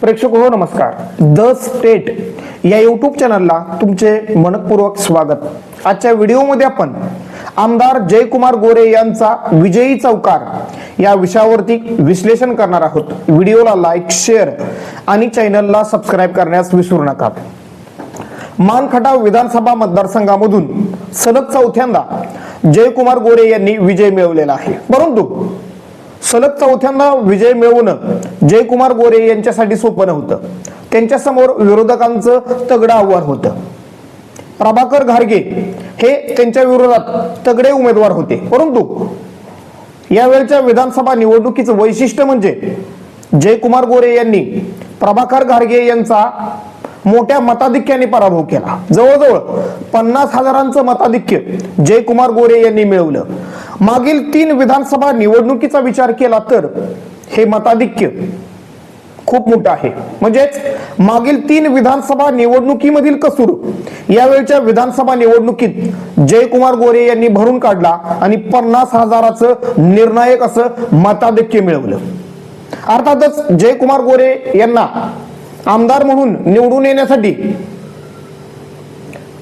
प्रेक्षक हो नमस्कार. द स्टेट या यूट्यूब चॅनलला तुमचे मनपूर्वक स्वागत. आजच्या व्हिडिओमध्ये आपण आमदार जयकुमार गोरे यांचा विजयी चौकार या विषयावरती विश्लेषण करणार आहोत. व्हिडिओला लाईक शेअर आणि चॅनलला सबस्क्राईब करण्यास विसरू नका. मानखटाव विधानसभा मतदारसंघामधून सलग चौथ्यांदा जयकुमार गोरे यांनी विजय मिळवलेला आहे. परंतु सलग चौथ्यांदा विजय मिळवणं जयकुमार गोरे यांच्यासाठी सोपं नव्हतं. त्यांच्यासमोर विरोधकांचं तगडं आव्हान होतं. प्रभाकर घारगे हे त्यांच्या विरोधात तगडे उमेदवार होते. परंतु यावेळच्या विधानसभा निवडणुकीचं वैशिष्ट्य म्हणजे जयकुमार गोरे यांनी प्रभाकर घारगे यांचा मोठ्या मताधिक्याने पराभव केला. जवळजवळ पन्नास हजारांचं मताधिक्य जयकुमार गोरे यांनी मिळवलं. मागील तीन विधानसभा निवडणुकीचा विचार केला तर हे मताधिक्य खूप मोठं आहे. म्हणजेच मागील तीन विधानसभा निवडणुकीमधील कसूर यावेळच्या विधानसभा निवडणुकीत जयकुमार गोरे यांनी भरून काढला आणि पन्नास हजाराचं निर्णायक असं मताधिक्य मिळवलं. अर्थातच जयकुमार गोरे यांना आमदार म्हणून निवडून येण्यासाठी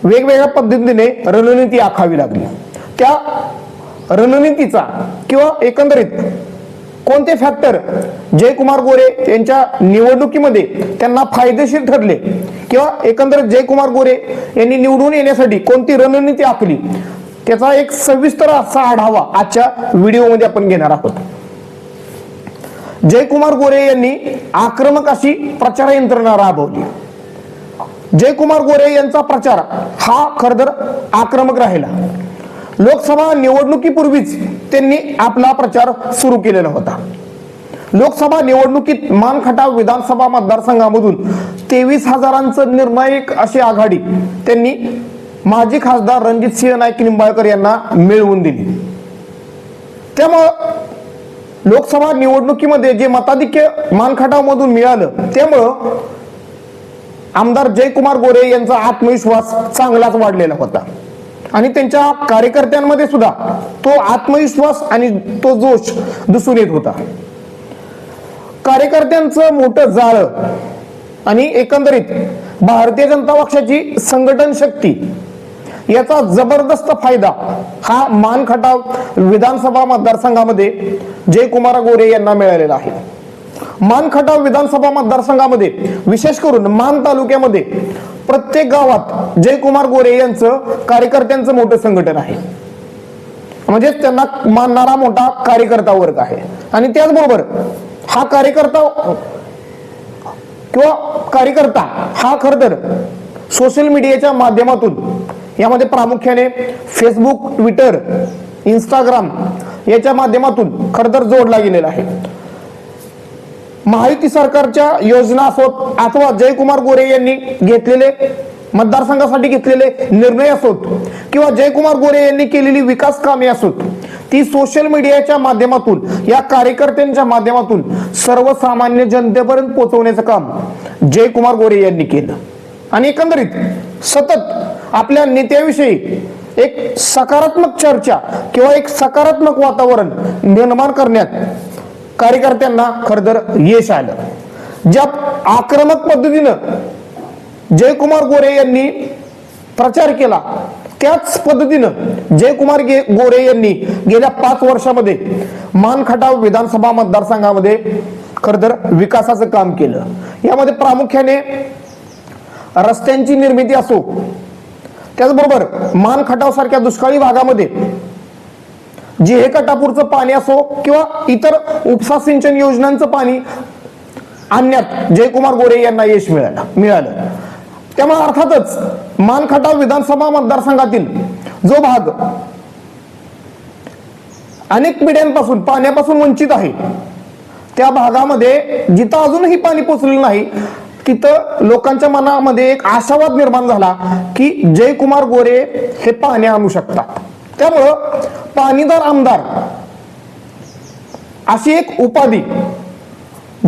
वेगवेगळ्या पद्धतीने रणनीती आखावी लागली. त्या रणनीतीचा किंवा एकंदरीत कोणते फॅक्टर जयकुमार गोरे यांच्या निवडणुकीमध्ये त्यांना फायदेशीर ठरले किंवा एकंदरीत जयकुमार गोरे यांनी निवडून येण्यासाठी कोणती रणनीती आखली त्याचा एक सविस्तर असा आढावा आजच्या व्हिडिओमध्ये आपण घेणार आहोत. जयकुमार गोरे यांनी आक्रमक अशी प्रचार यंत्रणा राबवली. जयकुमार गोरे यांचा प्रचार हा खरतर आक्रमक राहिला. लोकसभा निवडणुकीपूर्वीच त्यांनी आपला प्रचार सुरू केलेला होता. लोकसभा निवडणुकीत मानखटाव विधानसभा मतदारसंघामधून तेवीस हजारांचं निर्णायक अशी आघाडी त्यांनी माजी खासदार रणजित सिंह नाईक निंबाळकर यांना मिळवून दिली. त्यामुळं लोकसभा निवडणुकीमध्ये जे मताधिक्य मानखटाव मधून मिळालं त्यामुळं आमदार जयकुमार गोरे यांचा आत्मविश्वास चांगलाच वाढलेला होता. आणि त्यांच्या कार्यकर्त्यांमध्ये सुद्धा तो आत्मविश्वास आणि तो जोश दिसून येत होता. कार्यकर्त्यांचं मोठं जाळ आणि एकंदरीत भारतीय जनता पक्षाची संघटन शक्ती याचा जबरदस्त फायदा हा मानखटाव विधानसभा मतदारसंघामध्ये जयकुमार गोरे यांना मिळालेला आहे. मानखटाव विधानसभा मतदारसंघामध्ये विशेष करून मान तालुक्यामध्ये प्रत्येक गावात जयकुमार गोरे यांचं कार्यकर्त्यांचं मोठं संघटन आहे. म्हणजेच त्यांना मानणारा मोठा कार्यकर्ता वर्ग आहे. आणि त्याचबरोबर हा कार्यकर्ता किंवा कार्यकर्ता हा खर तर सोशल मीडियाच्या माध्यमातून यामध्ये प्रामुख्याने फेसबुक ट्विटर इंस्टाग्राम याच्या माध्यमातून खरतर जोडला गेलेला आहे. महायुती सरकारच्या योजना असोत अथवा जयकुमार गोरे यांनी घेतलेले मतदारसंघासाठी घेतलेले निर्णय असोत किंवा जयकुमार गोरे यांनी केलेली विकास कामे असोत ती सोशल मीडियाच्या माध्यमातून या कार्यकर्त्यांच्या माध्यमातून सर्वसामान्य जनतेपर्यंत पोहोचवण्याचं काम जयकुमार गोरे यांनी केलं. आणि एकंदरीत सतत आपल्या नेत्याविषयी एक सकारात्मक चर्चा किंवा एक सकारात्मक वातावरण निर्माण करण्यात कार्यकर्त्यांना खरतर यश आलं. ज्या आक्रमक पद्धतीनं जयकुमार गोरे यांनी प्रचार केला त्याच पद्धतीनं जयकुमार गे गोरे यांनी गेल्या पाच वर्षामध्ये मानखटाव विधानसभा मतदारसंघामध्ये खरतर विकासाचं काम केलं. यामध्ये प्रामुख्याने रस्त्यांची निर्मिती असो त्याचबरोबर मान खटाव सारख्या दुष्काळी भागामध्ये जे हे कटापूरचं पाणी असो किंवा इतर उपसा सिंचन योजनांचं पाणी आणण्यात जयकुमार गोरे यांना यश मिळालं मिळालं. त्यामुळे अर्थातच मानखटाव विधानसभा मतदारसंघातील जो भाग अनेक पिढ्यांपासून पाण्यापासून वंचित आहे त्या भागामध्ये जिथं अजूनही पाणी पोचलेलं नाही तिथं लोकांच्या मनामध्ये एक आशावाद निर्माण झाला की जयकुमार गोरे हे पाणी आणू शकतात. त्यामुळं पाणीदार आमदार अशी एक उपाधी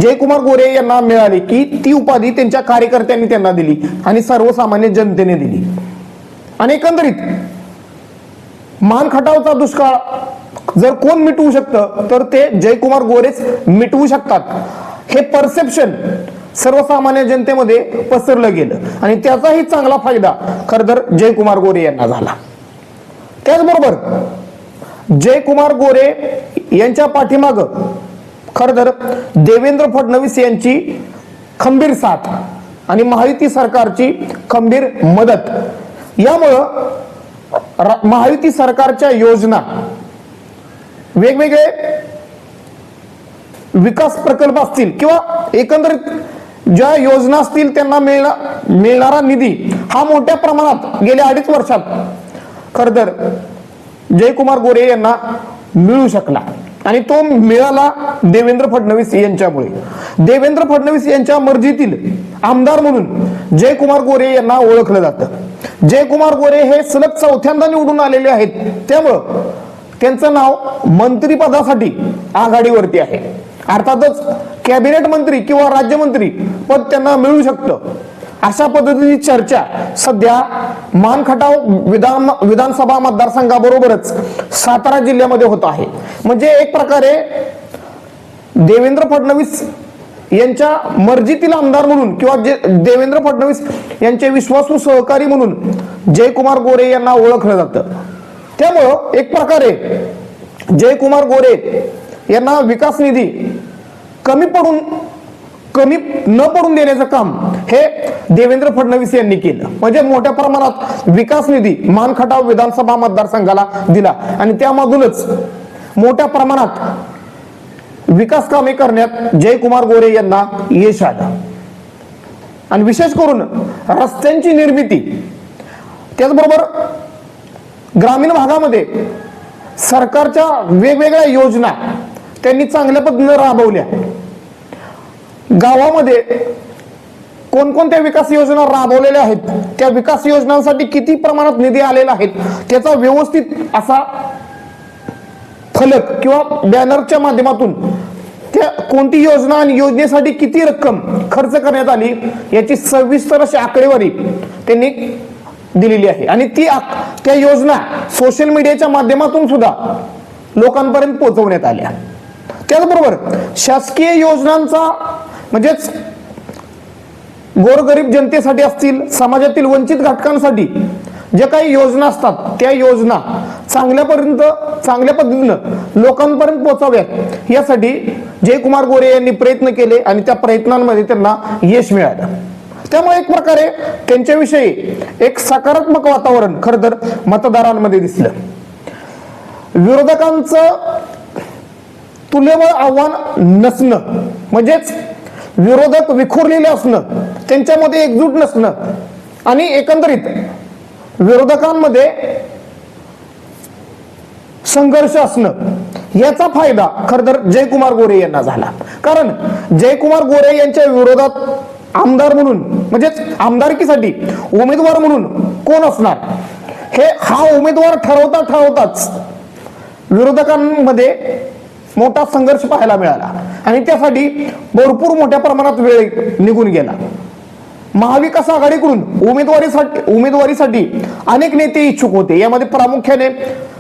जयकुमार गोरे यांना मिळाली की ती उपाधी त्यांच्या कार्यकर्त्यांनी त्यांना दिली आणि सर्वसामान्य जनतेने दिली. आणि एकंदरीत मानखटावचा दुष्काळ जर कोण मिटवू शकतं तर ते जयकुमार गोरेच मिटवू शकतात. हे परसेप्शन सर्वसामान्य जनतेमध्ये पसरलं गेलं. आणि त्याचाही चांगला फायदा खर तर जयकुमार गोरे यांना झाला. त्याचबरोबर जयकुमार गोरे यांच्या पाठीमाग खर तर देवेंद्र फडणवीस यांची खंबीर साथ आणि महायुती सरकारची खंबीर मदत. यामुळं महायुती सरकारच्या योजना वेगवेगळे विकास प्रकल्प असतील किंवा एकंदरीत ज्या योजना असतील त्यांना मिळणारा निधी हा मोठ्या प्रमाणात गेल्या अडीच वर्षात खर तर जयकुमार गोरे यांना मिळू शकला. आणि तो मिळाला देवेंद्र फडणवीस यांच्यामुळे. देवेंद्र फडणवीस यांच्या मर्जीतील आमदार म्हणून जयकुमार गोरे यांना ओळखलं जातं. जयकुमार गोरे हे सलग चौथ्यांदा निवडून आलेले आहेत. त्यामुळं त्यांचं नाव मंत्रीपदासाठी आघाडीवरती आहे. अर्थातच कॅबिनेट मंत्री किंवा राज्यमंत्री पद त्यांना मिळू शकतं. अशा पद्धतीची चर्चा सध्या मानखटाव विधान विधानसभा मतदारसंघाबरोबरच सातारा जिल्ह्यामध्ये होत आहे. म्हणजे एक प्रकारे देवेंद्र फडणवीस यांच्या मर्जीतील आमदार म्हणून किंवा जे देवेंद्र फडणवीस यांचे विश्वासू सहकारी म्हणून जयकुमार गोरे यांना ओळखलं जातं. त्यामुळं एक प्रकारे जयकुमार गोरे यांना विकास निधी कमी पडून कमी न पडून देण्याचं काम हे देवेंद्र फडणवीस यांनी केलं. म्हणजे मोठ्या प्रमाणात विकास निधी मानखटाव विधानसभा मतदारसंघाला दिला. आणि त्यामधूनच मोठ्या प्रमाणात विकास कामे करण्यात जयकुमार गोरे यांना यश आलं. आणि विशेष करून रस्त्यांची निर्मिती त्याचबरोबर ग्रामीण भागामध्ये सरकारच्या वेगवेगळ्या योजना त्यांनी चांगल्या पद्धतीने राबवल्या. गावामध्ये कोणकोणत्या विकास योजना राबवलेल्या आहेत? त्या विकास योजनांसाठी किती प्रमाणात निधी आलेला आहे? त्याचा व्यवस्थित असा फलक किंवा बॅनरच्या माध्यमातून त्या कोणती योजना आणि योजनेसाठी किती रक्कम खर्च करण्यात आली याची सविस्तर अशी आकडेवारी त्यांनी दिलेली आहे. आणि ती त्या योजना सोशल मीडियाच्या माध्यमातून सुद्धा लोकांपर्यंत पोहोचवण्यात आल्या. त्याचबरोबर शासकीय योजनांचा म्हणजेच गोरगरीब जनतेसाठी असतील समाजातील वंचित घटकांसाठी ज्या काही योजना असतात त्या योजना चांगल्यापर्यंत चांगल्या पद्धतीनं लोकांपर्यंत पोहोचाव्यात. यासाठी जयकुमार गोरे यांनी प्रयत्न केले आणि त्या प्रयत्नांमध्ये त्यांना यश मिळालं. त्यामुळे एक प्रकारे त्यांच्याविषयी एक सकारात्मक वातावरण खरं तर मतदारांमध्ये दिसलं. विरोधकांचं तुल्यबळ आव्हान नसणं म्हणजेच विरोधक विखुरलेले असणं त्यांच्यामध्ये एकजूट नसणं आणि एकंदरीत विरोधकांमध्ये संघर्ष असणं याचा फायदा खर तर जयकुमार गोरे यांना झाला. कारण जयकुमार गोरे यांच्या विरोधात आमदार म्हणून म्हणजेच आमदारकीसाठी उमेदवार म्हणून कोण असणार? हे हा उमेदवार ठरवता ठरवताच विरोधकांमध्ये मोठा संघर्ष पाहायला मिळाला. आणि त्यासाठी भरपूर मोठ्या प्रमाणात वेळ निघून गेला. महाविकास आघाडीकडून उमेदवारीसाठी उमेदवारीसाठी अनेक नेते इच्छुक होते. यामध्ये प्रामुख्याने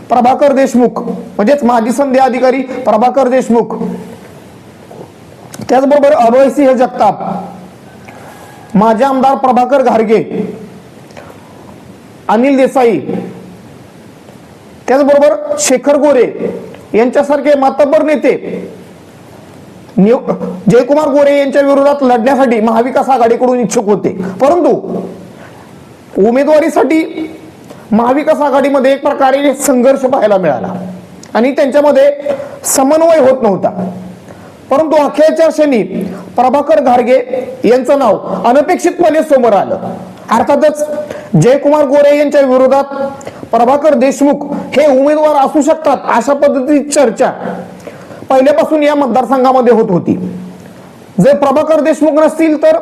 प्रभाकर देशमुख म्हणजेच माजी संधी अधिकारी प्रभाकर देशमुख. त्याचबरोबर अभयसिंह जगताप माजी आमदार प्रभाकर घारगे अनिल देसाई. त्याचबरोबर शेखर गोरे यांच्यासारखे मातब्बर नेते. जयकुमार गोरे यांच्या विरोधात लढण्यासाठी महाविकास आघाडीकडून इच्छुक होते. परंतु उमेदवारीसाठी महाविकास आघाडीमध्ये एक प्रकारे संघर्ष पाहायला मिळाला. आणि त्यांच्यामध्ये समन्वय होत नव्हता. परंतु अखेरच्या क्षणी प्रभाकर घारगे यांचं नाव अनपेक्षितपणे समोर आलं. अर्थातच जयकुमार गोरे यांच्या विरोधात प्रभाकर देशमुख हे उमेदवार असू शकतात अशा पद्धतीची चर्चा पहिल्यापासून या मतदारसंघामध्ये होत होती. जर प्रभाकर देशमुख नसतील तर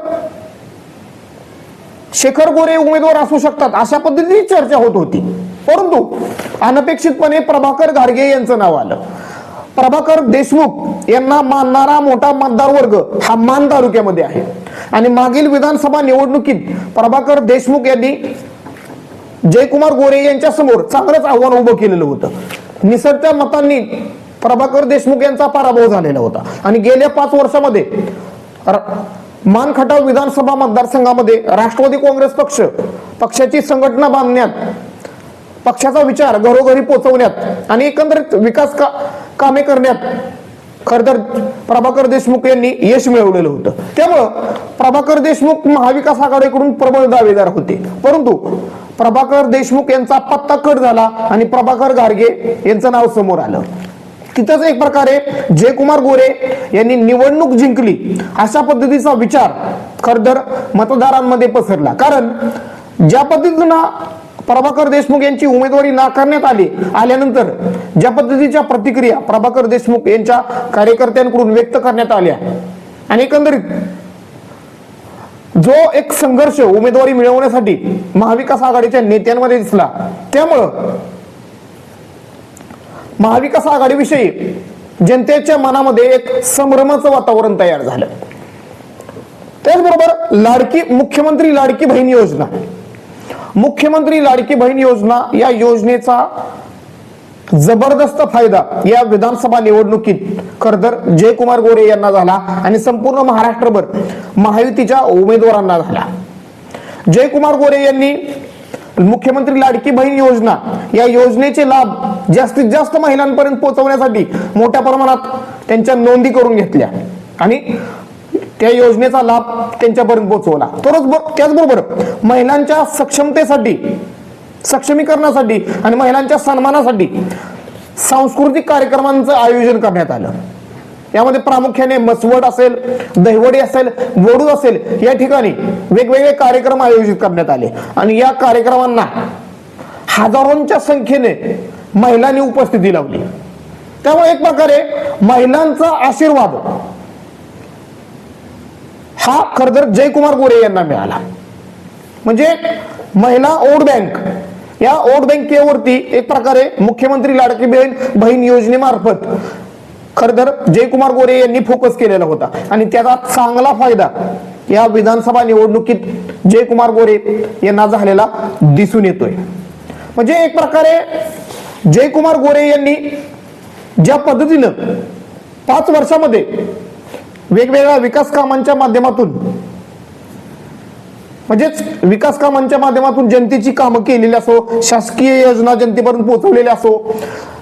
शेखर गोरे उमेदवार असू शकतात अशा पद्धतीची चर्चा होत होती. परंतु अनपेक्षितपणे प्रभाकर गाडगे यांचं नाव आलं. प्रभाकर देशमुख यांना मानणारा मोठा मतदार वर्ग हा मान तालुक्यामध्ये आहे. आणि मागील विधानसभा निवडणुकीत प्रभाकर देशमुख यांनी जयकुमार गोरे यांच्या समोर चांगलंच आव्हान उभं केलेलं होतं. निसटत्या मतांनी प्रभाकर देशमुख यांचा पराभव झालेला होता. आणि गेल्या पाच वर्षामध्ये मानखटाव विधानसभा मतदारसंघामध्ये राष्ट्रवादी काँग्रेस पक्ष पक्षाची संघटना बांधण्यात पक्षाचा विचार घरोघरी पोहोचवण्यात आणि एकंदरीत विकास का कामे करण्यात खर तर प्रभाकर देशमुख यांनी यश मिळवलेलं होतं. त्यामुळं प्रभाकर देशमुख महाविकास आघाडीकडून प्रबळ दावेदार होते. परंतु प्रभाकर देशमुख यांचा पत्ता कट झाला आणि प्रभाकर गारगे यांचं नाव समोर आलं. तिथंच एक प्रकारे जयकुमार गोरे यांनी निवडणूक जिंकली अशा पद्धतीचा विचार खरदर मतदारांमध्ये पसरला. कारण ज्या पद्धतीनं प्रभाकर देशमुख यांची उमेदवारी नाकारण्यात आली. आल्यानंतर ज्या पद्धतीच्या प्रतिक्रिया प्रभाकर देशमुख यांच्या कार्यकर्त्यांकडून व्यक्त करण्यात आल्या. आणि एकंदरीत जो एक संघर्ष उमेदवारी मिळवण्यासाठी महाविकास आघाडीच्या नेत्यांमध्ये दिसला त्यामुळं महाविकास आघाडीविषयी जनतेच्या मनामध्ये एक संभ्रमाचं वातावरण तयार झालं. त्याचबरोबर लाडकी मुख्यमंत्री लाडकी बहीण योजना. मुख्यमंत्री लाडकी बहीण योजना या योजनेचा जबरदस्त फायदा या विधानसभा निवडणुकीत खरतर जयकुमार गोरे यांना झाला आणि संपूर्ण महाराष्ट्रभर महायुतीच्या उमेदवारांना झाला. जयकुमार गोरे यांनी मुख्यमंत्री लाडकी बहीण योजना या योजनेचे लाभ जास्तीत जास्त महिलांपर्यंत पोहोचवण्यासाठी मोठ्या प्रमाणात त्यांच्या नोंदी करून घेतल्या. आणि त्या योजनेचा लाभ त्यांच्यापर्यंत पोहोचवला. तरच त्याचबरोबर महिलांच्या सक्षमतेसाठी सक्षमीकरणासाठी आणि महिलांच्या सन्मानासाठी सांस्कृतिक कार्यक्रमांचं आयोजन करण्यात आलं. यामध्ये प्रामुख्याने मसवड असेल दहिवडी असेल वडू असेल या ठिकाणी वेगवेगळे कार्यक्रम आयोजित करण्यात आले. आणि या कार्यक्रमांना हजारोंच्या संख्येने महिलांनी उपस्थिती लावली. त्यामुळे एक प्रकारे महिलांचा आशीर्वाद हा खरतर जयकुमार गोरे यांना मिळाला. म्हणजे महिला ओट बँक. या ओट बँकेवरती एक प्रकारे मुख्यमंत्री लाडकी बहीण बहीण योजनेमार्फत खरतर जयकुमार गोरे यांनी फोकस केलेला होता. आणि त्याचा चांगला फायदा या विधानसभा निवडणुकीत जयकुमार गोरे यांना झालेला दिसून येतोय. म्हणजे एक प्रकारे जयकुमार गोरे यांनी ज्या पद्धतीनं पाच वर्षामध्ये वेगवेगळ्या विकास कामांच्या माध्यमातून म्हणजेच विकास कामांच्या माध्यमातून जनतेची कामं केलेली असो शासकीय योजना जनतेपर्यंत पोहोचवलेल्या असो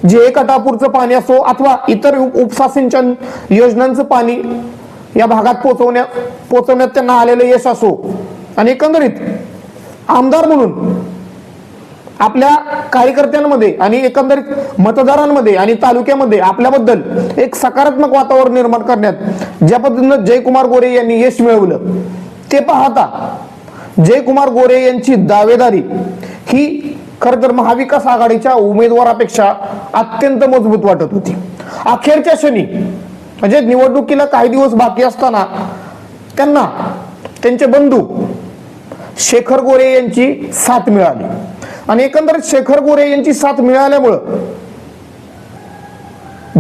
जे कटापूरचं पाणी असो अथवा इतर उपसा सिंचन योजनांचं पाणी या भागात पोहोचवण्यात पोहोचवण्यात त्यांना आलेलं यश असो आणि एकंदरीत आमदार म्हणून आपल्या कार्यकर्त्यांमध्ये आणि एकंदरीत मतदारांमध्ये आणि तालुक्यामध्ये आपल्याबद्दल एक सकारात्मक वातावरण निर्माण करण्यात ज्या पद्धतीनं जयकुमार गोरे यांनी यश मिळवलं. ते पाहता जयकुमार गोरे यांची दावेदारी ही खर तर महाविकास आघाडीच्या उमेदवारापेक्षा अत्यंत मजबूत वाटत होती. अखेरच्या क्षणी म्हणजे निवडणुकीला काही दिवस बाकी असताना त्यांना त्यांचे बंधू शेखर गोरे यांची साथ मिळाली. आणि एकंदरीत शेखर गोरे यांची साथ मिळाल्यामुळं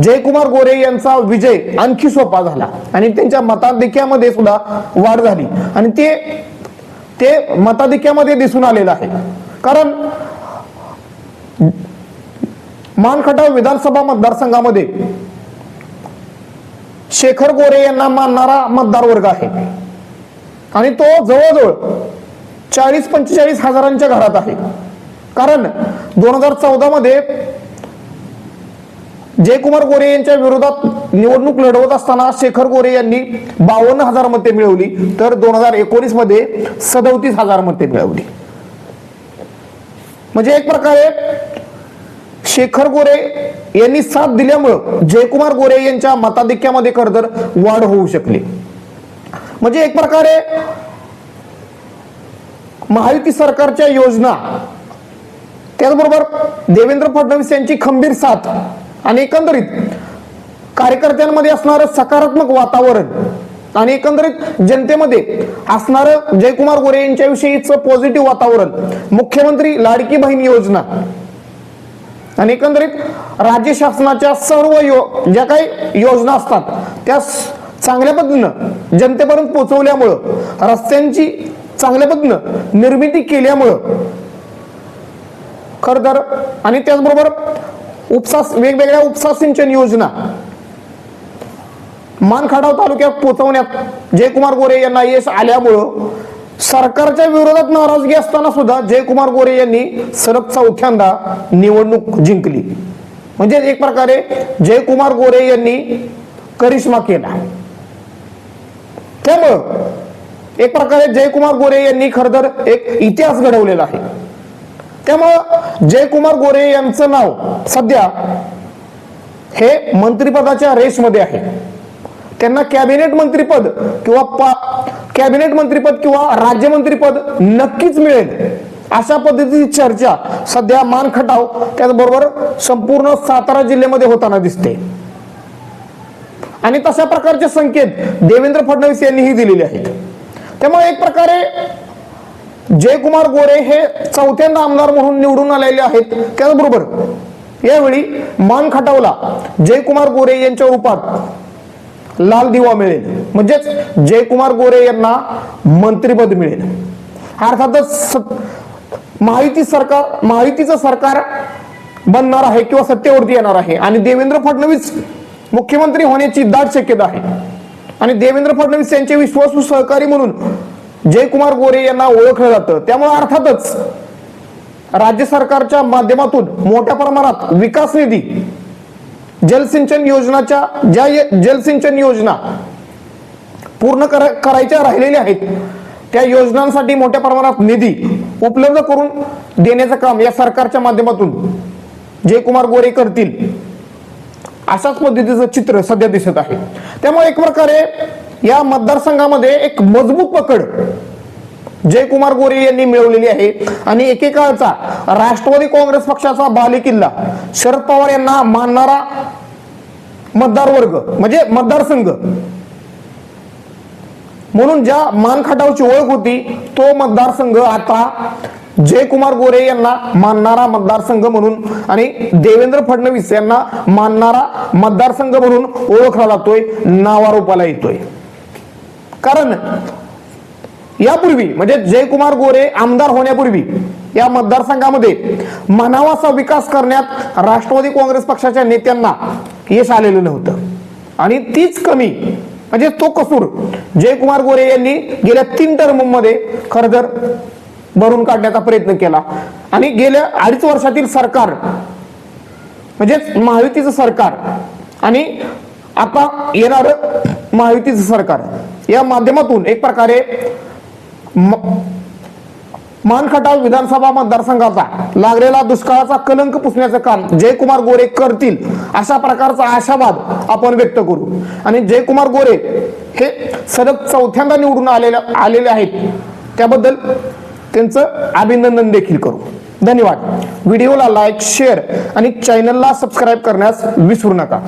जयकुमार गोरे यांचा विजय आणखी सोपा झाला. आणि त्यांच्या मताधिक्यामध्ये सुद्धा वाढ झाली. आणि ते ते मताधिक्यामध्ये दिसून आलेलं आहे. कारण मानखटाव विधानसभा मतदारसंघामध्ये शेखर गोरे यांना मानणारा मतदार वर्ग आहे. आणि तो जवळजवळ चाळीस पंचेचाळीस हजारांच्या घरात आहे. कारण दोन हजार चौदा मध्ये जयकुमार गोरे यांच्या विरोधात निवडणूक लढवत असताना शेखर गोरे यांनी बावन्न हजार मते मिळवली. तर दोन हजार एकोणीसमध्ये सदोतीस हजार मते मिळवली. म्हणजे एक प्रकारे शेखर गोरे यांनी साथ दिल्यामुळं जयकुमार गोरे यांच्या मताधिक्यामध्ये खरं तर वाढ होऊ शकली. म्हणजे एक प्रकारे महायुती सरकारच्या योजना त्याचबरोबर देवेंद्र फडणवीस यांची खंबीर साथ आणि एकंदरीत कार्यकर्त्यांमध्ये असणारं सकारात्मक वातावरण आणि एकंदरीत जनतेमध्ये असणारं जयकुमार गोरे यांच्याविषयीचं पॉझिटिव्ह वातावरण मुख्यमंत्री लाडकी बहीण योजना आणि एकंदरीत राज्य शासनाच्या सर्व यो ज्या काही योजना असतात त्या चांगल्या पद्धतीनं जनतेपर्यंत पोहोचवल्यामुळं रस्त्यांची चांगल्या पद्धतीनं निर्मिती केल्यामुळं खरं तर आणि त्याचबरोबर उपसा वेगवेगळ्या उपसा सिंचन योजना मानखडाव तालुक्यात पोहोचवण्यात जयकुमार गोरे यांना यश आल्यामुळं सरकारच्या विरोधात नाराजगी असताना सुद्धा जयकुमार गोरे यांनी सलग चौथ्यांदा निवडणूक जिंकली. म्हणजे एक प्रकारे जयकुमार गोरे यांनी करिश्मा केला. त्यामुळं एक प्रकारे जयकुमार गोरे यांनी खर तर एक इतिहास घडवलेला आहे. त्यामुळं जयकुमार गोरे यांचं नाव सध्या हे मंत्रिपदाच्या रेसमध्ये आहे. त्यांना कॅबिनेट मंत्रीपद किंवा कॅबिनेट मंत्रीपद किंवा राज्यमंत्रीपद नक्कीच मिळेल अशा पद्धतीची चर्चा सध्या मान खटाव त्याचबरोबर संपूर्ण सातारा जिल्ह्यामध्ये होताना दिसते. आणि तशा प्रकारचे संकेत देवेंद्र फडणवीस यांनीही दिलेले आहेत. त्यामुळे एक प्रकारे जयकुमार गोरे हे चौथ्यांदा आमदार म्हणून निवडून आलेले आहेत. त्याचबरोबर यावेळी मान खटावला जयकुमार गोरे यांच्या रूपात लाल दिवा मिळेल. म्हणजेच जयकुमार गोरे यांना मंत्रीपद मिळेल. अर्थातच महायुती सरकार महायुतीचं सरकार बनणार आहे किंवा सत्तेवरती येणार आहे. आणि देवेंद्र फडणवीस मुख्यमंत्री होण्याची दाट शक्यता आहे. आणि देवेंद्र फडणवीस यांचे विश्वासू सहकारी म्हणून जयकुमार गोरे यांना ओळखलं जातं. त्यामुळे अर्थातच राज्य सरकारच्या माध्यमातून मोठ्या प्रमाणात विकास निधी जलसिंचन योजनाच्या ज्या जलसिंचन योजना पूर्ण करायच्या राहिलेल्या आहेत त्या योजनांसाठी मोठ्या प्रमाणात निधी उपलब्ध करून देण्याचं काम या सरकारच्या माध्यमातून जयकुमार गोरे करतील. अशाच पद्धतीचं चित्र सध्या दिसत आहे. त्यामुळे एक प्रकारे या मतदारसंघामध्ये एक मजबूत पकड जयकुमार गोरे यांनी मिळवलेली आहे. आणि एकेकाळचा राष्ट्रवादी काँग्रेस पक्षाचा बालेकिल्ला शरद पवार यांना मानणारा मतदार वर्ग म्हणजे मतदारसंघ. म्हणून ज्या मानखटावची ओळख होती तो मतदारसंघ आता जयकुमार गोरे यांना मानणारा मतदारसंघ म्हणून आणि देवेंद्र फडणवीस यांना मानणारा मतदारसंघ म्हणून ओळखला जातोय नावारोपाला येतोय. कारण यापूर्वी म्हणजे जयकुमार गोरे आमदार होण्यापूर्वी या मतदारसंघामध्ये मनावाचा विकास करण्यात राष्ट्रवादी काँग्रेस पक्षाच्या नेत्यांना यश आलेलं नव्हतं. आणि तीच कमी म्हणजे तो कसूर जयकुमार गोरे यांनी गेल्या तीन टर्ममध्ये खरतर भरून काढण्याचा प्रयत्न केला. आणि गेल्या अडीच वर्षातील सरकार म्हणजेच महायुतीचं सरकार आणि आता येणार महायुतीचं सरकार या माध्यमातून एक प्रकारे मानखटाव विधानसभा मतदारसंघाचा लागलेला दुष्काळाचा कलंक पुसण्याचं काम जयकुमार गोरे करतील अशा प्रकारचा आशावाद आपण व्यक्त करू. आणि जयकुमार गोरे हे सलग चौथ्यांदा निवडून आलेले आलेले आहेत. त्याबद्दल त्यांचं अभिनंदन देखील करू. धन्यवाद. व्हिडिओला लाईक शेअर आणि चॅनलला सबस्क्राईब करण्यास विसरू नका.